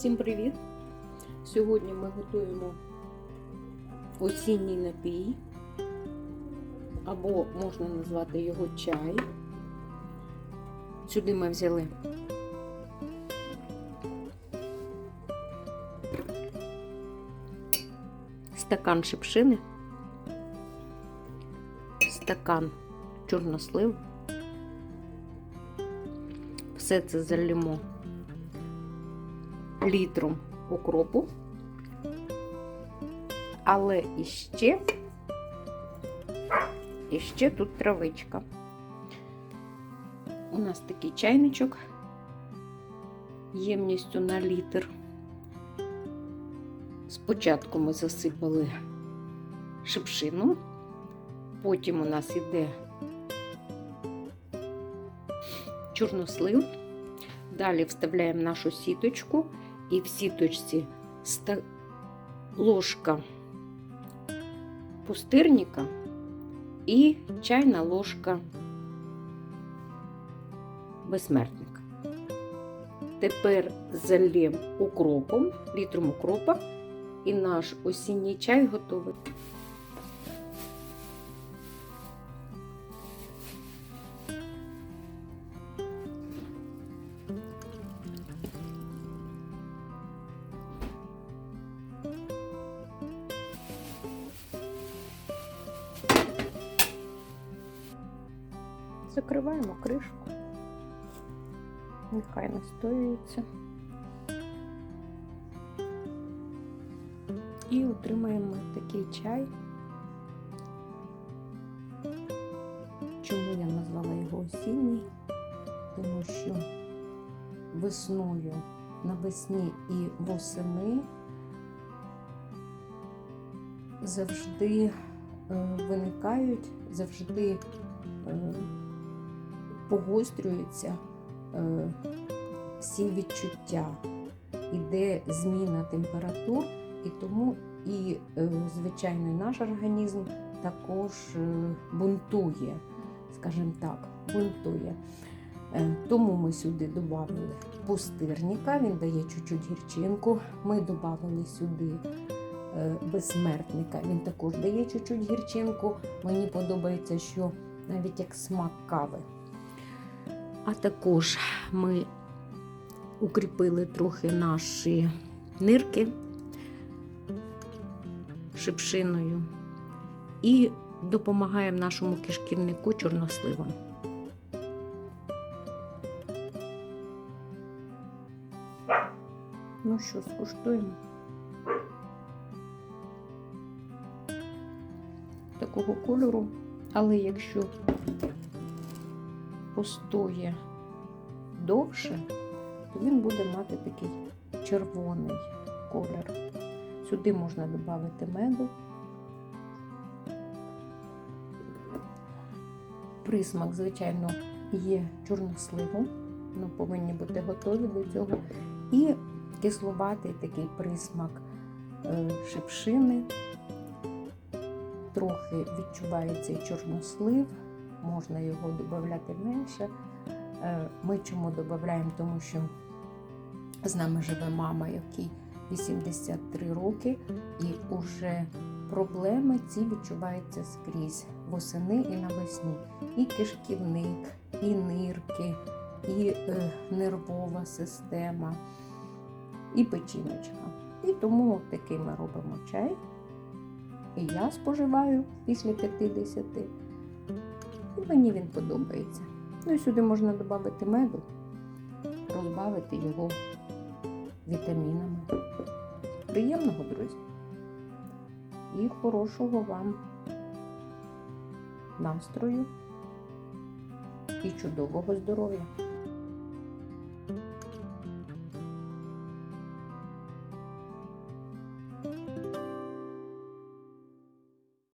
Всім привіт! Сьогодні ми готуємо осінній напій, або можна назвати його чай. Сюди ми взяли стакан шипшини, стакан чорнослив. Все це залімо літром укропу, але іще, іще тут травичка. У нас такий чайничок ємністю на літр. Спочатку ми засипали шипшину, потім у нас іде чорнослив. Далі вставляємо нашу сіточку і в сіточці ложка пустирника і чайна ложка безсмертника. Тепер залємо укропом, літром укропа, і наш осінній чай готовий. Закриваємо кришку. Нехай настоюється. І отримаємо такий чай. Чому я назвала його осінній? Тому що весною, навесні і восени завжди е, виникають, завжди е, погострюються е, всі відчуття, іде зміна температур, і тому і, е, звичайно, наш організм також е, бунтує, скажімо так, бунтує. Е, Тому ми сюди додали пустирника, він дає чуть-чуть гірчинку. Ми додали сюди е, безсмертника, він також дає чуть-чуть гірчинку. Мені подобається, що навіть як смак кави. А також ми укріпили трохи наші нирки шипшиною і допомагаємо нашому кишківнику чорносливом. Ну що, скуштуємо. Такого кольору, але якщо постоє довше, то він буде мати такий червоний колір. Сюди можна додати меду. Присмак, звичайно, є чорносливом, ну, повинні бути готові до цього. І кисловатий такий присмак е, шипшини. Трохи відчувається чорнослив, можна його додати менше. Е, Ми чому додаємо? Тому що з нами живе мама, якій 83 роки, і вже проблеми ці відчуваються скрізь восени і навесні. І кишківник, і нирки, і е, нервова система, і печіночка. І тому такий ми робимо чай. І я споживаю після 50. І мені він подобається. Ну і сюди можна додати меду, розбавити його вітамінами. Приємного, друзі! І хорошого вам настрою і чудового здоров'я!